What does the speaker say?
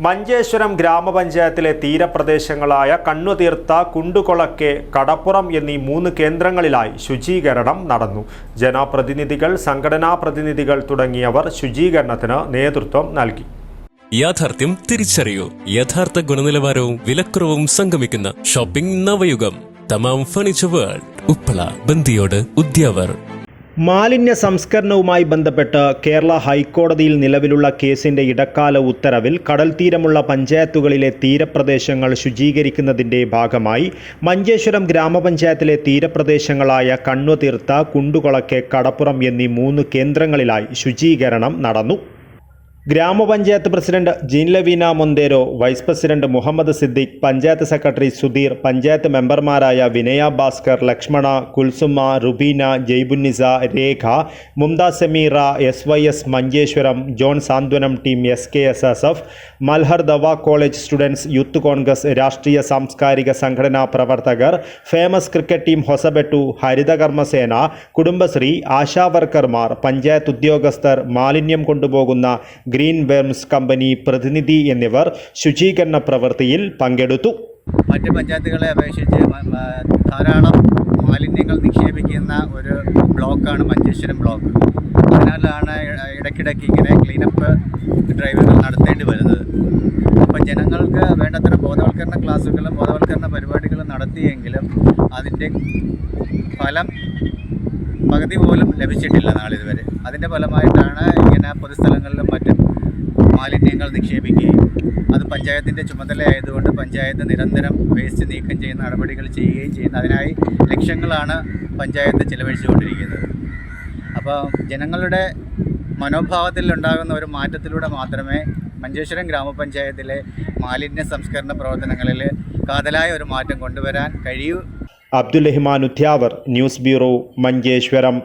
മഞ്ചേശ്വരം ഗ്രാമപഞ്ചായത്തിലെ തീരപ്രദേശങ്ങളായ കണ്ണുതീർത്ത കുണ്ടുകൊളക്കെ കടപ്പുറം എന്നീ മൂന്ന് കേന്ദ്രങ്ങളിലായി ശുചീകരണം നടന്നു. ജനപ്രതിനിധികൾ സംഘടനാ പ്രതിനിധികൾ തുടങ്ങിയവർ ശുചീകരണത്തിന് നേതൃത്വം നൽകി. യാഥാർത്ഥ്യം തിരിച്ചറിയൂ. യഥാർത്ഥ ഗുണനിലവാരവും വിലക്കുറവും സംഗമിക്കുന്ന shopping Navayugam. Thamam furniture world. Uppala Bandiyod Udyavar. മാലിന്യ സംസ്കരണവുമായി ബന്ധപ്പെട്ട് കേരള ഹൈക്കോടതിയിൽ നിലവിലുള്ള കേസിന്റെ ഇടക്കാല ഉത്തരവിൽ കടൽ തീരമുള്ള പഞ്ചായത്തുകളിലെ തീരപ്രദേശങ്ങൾ ശുചീകരിക്കുന്നതിന്റെ ഭാഗമായി മഞ്ചേശ്വരം ഗ്രാമപഞ്ചായത്തിലെ തീരപ്രദേശങ്ങളായ കണ്ണുതീർത്ത കുണ്ടുകൊളക്കെ കടപ്പുറം എന്നീ മൂന്ന് കേന്ദ്രങ്ങളിലായി ശുചീകരണം നടന്നു. ഗ്രാമപഞ്ചായത്ത് president Jean Lavina Monteiro vice president Mohammed Siddique panchayat secretary Sudheer panchayat മെമ്പർമാരായ Vinaya Bhaskar Lakshmana Kulsuma Rubeena Jaibunnisa Rekha Mumtha Sameera S Y S Manjeshwaram zone Santhwanam team S K S S F Malhar Dawa college students youth Congress രാഷ്ട്രീയ സാംസ്കാരിക സംഘടനാ പ്രവർത്തകർ famous cricket team Hosabettu ഹരിതകർമ്മസേന കുടുംബശ്രീ ആശാവർക്കർമാർ പഞ്ചായത്ത് ഉദ്യോഗസ്ഥർ മാലിന്യം കൊണ്ടുപോകുന്ന ഗ്രീൻ വേംസ് കമ്പനി പ്രതിനിധി എന്നിവർ ശുചീകരണ പ്രവൃത്തിയിൽ പങ്കെടുത്തു. മറ്റ് പഞ്ചായത്തുകളെ അപേക്ഷിച്ച് ധാരാളം മാലിന്യങ്ങൾ നിക്ഷേപിക്കുന്ന ഒരു ബ്ലോക്കാണ് മഞ്ചേശ്വരം ബ്ലോക്ക്. അതിനാലാണ് ഇടയ്ക്കിടയ്ക്ക് ഇങ്ങനെ ക്ലീനപ്പ് ഡ്രൈവുകൾ നടത്തേണ്ടി വരുന്നത്. അപ്പം ജനങ്ങൾക്ക് വേണ്ടത്ര ബോധവൽക്കരണ ക്ലാസ്സുകളും ബോധവൽക്കരണ പരിപാടികളും നടത്തിയെങ്കിലും അതിന്റെ ഫലം പകുതി പോലും ലഭിച്ചിട്ടില്ല നാളിതുവരെ അതിന്റെ ഫലമായിട്ടാണ് ഇങ്ങനെ പൊതുസ്ഥലങ്ങളിലും മറ്റും മാലിന്യങ്ങൾ നിക്ഷേപിക്കുകയും അത് പഞ്ചായത്തിന്റെ ചുമതലയായതുകൊണ്ട് പഞ്ചായത്ത് നിരന്തരം വേസ്റ്റ് നീക്കം ചെയ്യുന്ന നടപടികൾ ചെയ്യുകയും ചെയ്യുന്ന. അതിനായി ലക്ഷങ്ങളാണ് പഞ്ചായത്ത് ചിലവഴിച്ചുകൊണ്ടിരിക്കുന്നത്. അപ്പോൾ ജനങ്ങളുടെ മനോഭാവത്തിൽ ഉണ്ടാകുന്ന ഒരു മാറ്റത്തിലൂടെ മാത്രമേ മഞ്ചേശ്വരം ഗ്രാമപഞ്ചായത്തിലെ മാലിന്യ സംസ്കരണ പ്രവർത്തനങ്ങളിൽ കാതലായ ഒരു മാറ്റം കൊണ്ടുവരാൻ കഴിയൂ അബ്ദുൽ റഹ്മാൻ ഉദ്യാവർ ന്യൂസ് ബ്യൂറോ മഞ്ചേശ്വരം.